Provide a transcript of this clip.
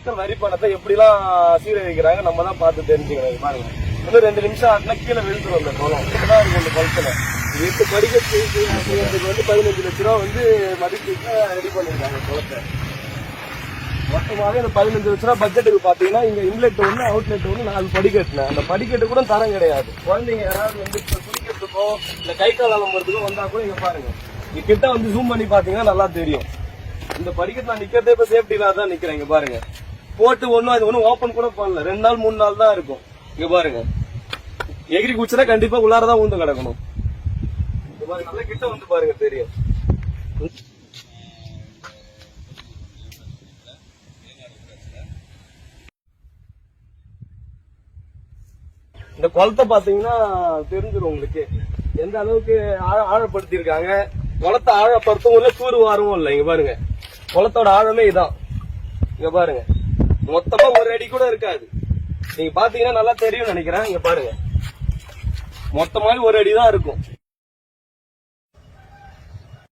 மக்கள் வரி பணத்தை எப்படிலாம் சீரழிக்கிறாங்க நம்ம தான் பார்த்து தெரிஞ்சுக்கணும். பாருங்க. இன்னும் ரெண்டு நிமிஷம் ஆட்டினா கீழே விழுந்துரும் அந்த குளம். இப்படிதான் இருக்கும் இந்த குளத்துல. எட்டு படிக்கட்டு செய்யறதுக்கு வந்து பதினஞ்சு லட்ச ரூபா வந்து மதிப்புக்கு ரெடி பண்ணிருக்காங்க குளத்தை. மொத்தமாகவே அந்த பதினஞ்சு லட்ச ரூபா பட்ஜெட்டுக்கு பார்த்தீங்கன்னா இங்கே இன்லெட் ஒன்று அவுட்லெட் ஒன்று நாலு படிக்கட்டுனேன் அந்த படிக்கட்டு கூட தரம் கிடையாது. குழந்தைங்க யாராவது வந்து குளிக்கிறதுக்கோ இல்லை கை கால் அலம்புறதுக்கோ வந்தால் கூட இங்கே பாருங்க. இங்கே கிட்ட வந்து ஜூம் பண்ணி பார்த்தீங்கன்னா நல்லா தெரியும். இந்த படிக்கட்டு நான் நிக்கிறதே இப்ப சேஃப்டி தான் நிக்கிறேன் இங்க பாருங்க. போட்டு ஒண்ணும் அது ஒன்றும் ஓப்பன் கூட பண்ணல. ரெண்டு நாள் மூணு நாள் தான் இருக்கும். இங்க பாருங்க. எகிரி குச்சினா கண்டிப்பா உள்ளாரதான் ஊந்து கிடக்கணும். நல்லா கிட்ட வந்து பாருங்க தெரியும். இந்த குளத்தை பாத்தீங்கன்னா தெரிஞ்சிடும் உங்களுக்கு. எந்த அளவுக்கு ஆழ ஆழப்படுத்தி இருக்காங்க குளத்தை ஆழப்படுத்தவும் இல்ல தூர் வாரவும் இல்லை. இங்க பாருங்க. குளத்தோட ஆழமே இதான். இங்க பாருங்க. மொத்தமா ஒரு அடி கூட இருக்காது. நீங்க பாத்தீங்கன்னா நல்லா தெரியும் நினைக்கிறேன். இங்க பாருங்க. மொத்தமாவே ஒரு அடி தான் இருக்கும்.